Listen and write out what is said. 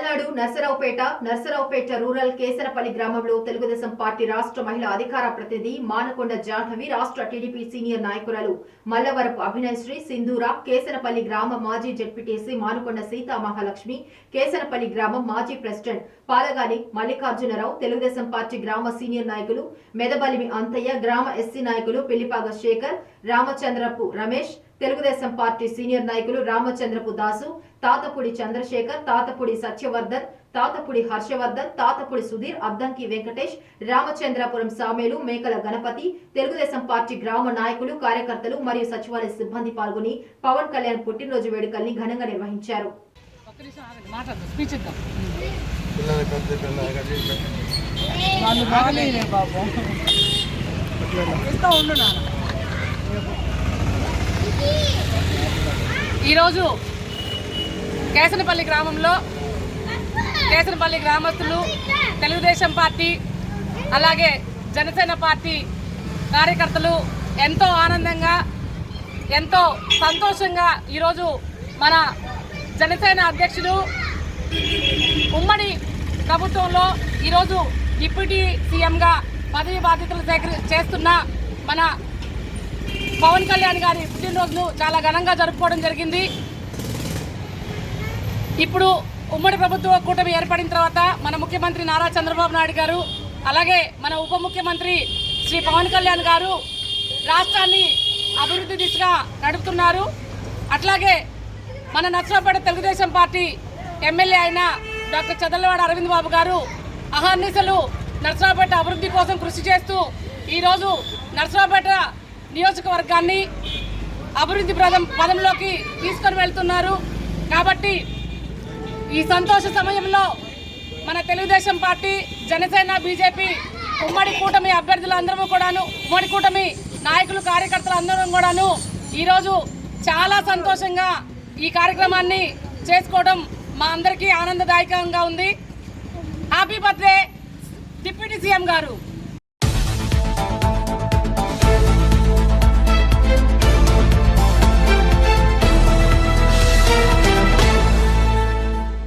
Palnadu Narasaraopet Narasaraopet rural Kesarapalli గ్రామంలో Telugu Desam party రాష్ట్ర మహిళా అధికార ప్రతినిధి మానకొండ జాహ్నవి రాష్ట్ర టీడీపీ సీనియర్ నాయకురాలు మల్లవరపు అభినయశ్రీ సింధూర కేసరపల్లి గ్రామ మాజీ జడ్పీటీసీ మానకొండ సీతా మహాలక్ష్మి కేసరపల్లి గ్రామం మాజీ ప్రెసిడెంట్ పాలగాని మల్లికార్జునరావు తెలుగుదేశం పార్టీ గ్రామ సీనియర్ నాయకులు మెదబలిమి అంతయ్య గ్రామ ఎస్సీ నాయకులు పెళ్ళిపాగ శేఖర్ రామచంద్రపు రమేష్ తెలుగుదేశం పార్టీ సీనియర్ నాయకులు రామచంద్రపు దాసు తాతపుడి చంద్రశేఖర్ తాతపుడి సత్యవర్ధన్ తాతపుడి హర్షవర్ధన్ తాతపుడి సుధీర్ అద్దంకి వెంకటేష్ రామచంద్రపురం సామేలు మేకల గణపతి తెలుగుదేశం పార్టీ గ్రామ నాయకులు కార్యకర్తలు మరియు సచివాలయ సిబ్బంది పాల్గొని పవన్ కళ్యాణ్ పుట్టినరోజు వేడుకల్ని ఘనంగా నిర్వహించారు. బాబు. ఈరోజు కేసనపల్లి గ్రామంలో కేసనపల్లి గ్రామస్తులు తెలుగుదేశం పార్టీ అలాగే జనసేన పార్టీ కార్యకర్తలు ఎంతో ఆనందంగా ఎంతో సంతోషంగా ఈరోజు మన జనసేన అధ్యక్షుడు ఉమ్మడి ప్రభుత్వంలో ఈరోజు డిప్యూటీ సీఎంగా పదవి బాధ్యతలు సేకరి చేస్తున్న మన పవన్ కళ్యాణ్ గారి పుట్టినరోజును చాలా ఘనంగా జరుపుకోవడం జరిగింది. ఇప్పుడు ఉమ్మడి ప్రభుత్వ కూటమి ఏర్పడిన తర్వాత మన ముఖ్యమంత్రి నారా చంద్రబాబు నాయుడు గారు అలాగే మన ఉప ముఖ్యమంత్రి శ్రీ పవన్ కళ్యాణ్ గారు రాష్ట్రాన్ని అభివృద్ధి దిశగా నడుపుతున్నారు. అట్లాగే మన నర్సరావుపేట తెలుగుదేశం పార్టీ ఎమ్మెల్యే అయిన డాక్టర్ చదలవాడ అరవింద్ బాబు గారు అహర్నిశలు నర్సరావుపేట అభివృద్ధి కోసం కృషి చేస్తూ ఈరోజు నర్సరావుపేట నియోజకవర్గాన్ని అభివృద్ధి పదం పదంలోకి తీసుకొని వెళ్తున్నారు. కాబట్టి ఈ సంతోష సమయంలో మన తెలుగుదేశం పార్టీ జనసేన బీజేపీ ఉమ్మడి కూటమి అభ్యర్థులు అందరూ కూడాను ఉమ్మడి కూటమి నాయకులు కార్యకర్తలు అందరం కూడాను ఈరోజు చాలా సంతోషంగా ఈ కార్యక్రమాన్ని చేసుకోవడం మా అందరికీ ఆనందదాయకంగా ఉంది. హ్యాపీ బర్త్డే డిప్యూటీ సీఎం గారు.